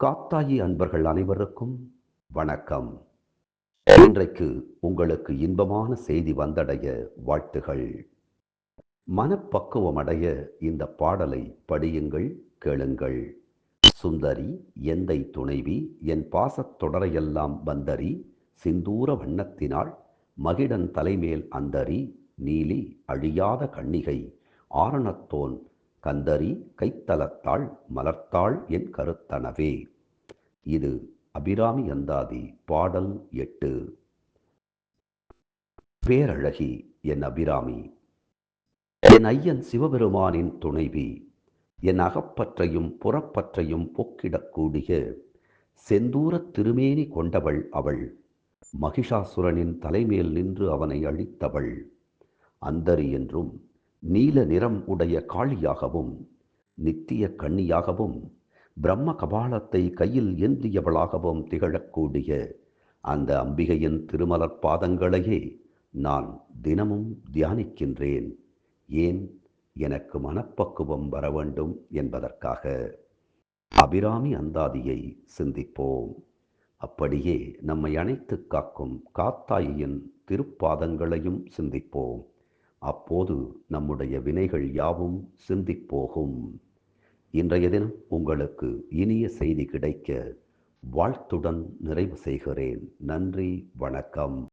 காத்தாயி அன்பர்கள் அனைவருக்கும் வணக்கம். இன்றைக்கு உங்களுக்கு இன்பமான செய்தி வந்தடைய வாழ்த்துகள். மனப்பக்குவம் அடைய இந்த பாடலை படியுங்கள் கேளுங்கள். சுந்தரி எந்தை துணைவி என் பாசத் தொடரையெல்லாம் வந்தரி சிந்தூர வண்ணத்தினாள் மகிடன் தலைமேல் அந்தரி நீலி அழியாத கண்ணிகை ஆரணத்தோன் கந்தரி கைத்தலத்தாள் மலர்த்தாள் என் கருத்தனவே. இது அபிராமி அந்தாதி பாடல் எட்டு. பேரழகி என் அபிராமி. என் ஐயன் சிவபெருமானின் துணைவி. என் அகப்பற்றையும் புறப்பற்றையும் பொக்கிடக்கூடிய செந்தூரத் திருமேனி கொண்டவள் அவள். மகிஷாசுரனின் தலைமேல் நின்று அவனை அழித்தவள். அந்தரி என்றும் நீல நிறம் உடைய காளியாகவும் நித்திய கண்ணியாகவும் பிரம்ம கபாலத்தை கையில் ஏந்தியவளாகவும் திகழக்கூடிய அந்த அம்பிகையின் திருமலர் பாதங்களையே நான் தினமும் தியானிக்கின்றேன். ஏன்? எனக்கு மனப்பக்குவம் வர வேண்டும் என்பதற்காக. அபிராமி அந்தாதியை சிந்திப்போம். அப்படியே நம்மை அணைத்து காக்கும் காத்தாயின் திருப்பாதங்களையும் சிந்திப்போம். அப்போது நம்முடைய வினைகள் யாவும் சிந்திப்போகும். இன்றைய தினம் உங்களுக்கு இனிய செய்தி கிடைக்க வாழ்த்துடன் நிறைவு செய்கிறேன். நன்றி வணக்கம்.